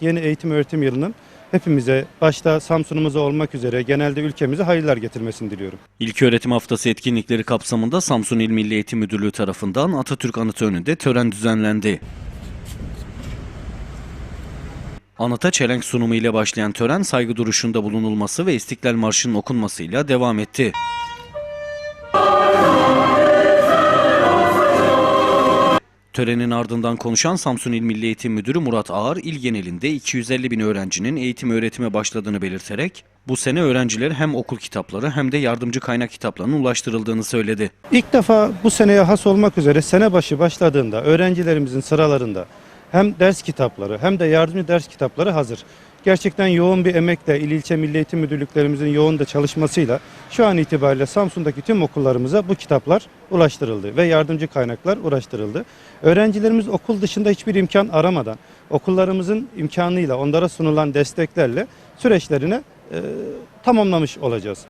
Yeni eğitim öğretim yılının hepimize, başta Samsun'umuza olmak üzere genelde ülkemize hayırlar getirmesini diliyorum. İlköğretim Haftası etkinlikleri kapsamında Samsun İl Milli Eğitim Müdürlüğü tarafından Atatürk Anıtı önünde tören düzenlendi. Anıta çelenk sunumu ile başlayan tören saygı duruşunda bulunulması ve İstiklal Marşı'nın okunmasıyla devam etti. Törenin ardından konuşan Samsun İl Milli Eğitim Müdürü Murat Ağar, il genelinde 250 bin öğrencinin eğitim öğretime başladığını belirterek, bu sene öğrenciler hem okul kitapları hem de yardımcı kaynak kitaplarının ulaştırıldığını söyledi. İlk defa bu seneye has olmak üzere sene başı başladığında öğrencilerimizin sıralarında hem ders kitapları hem de yardımcı ders kitapları hazır. Gerçekten yoğun bir emekle il ilçe milli eğitim müdürlüklerimizin yoğun da çalışmasıyla şu an itibariyle Samsun'daki tüm okullarımıza bu kitaplar ulaştırıldı ve yardımcı kaynaklar ulaştırıldı. Öğrencilerimiz okul dışında hiçbir imkan aramadan okullarımızın imkanıyla onlara sunulan desteklerle süreçlerini e, tamamlamış olacağız.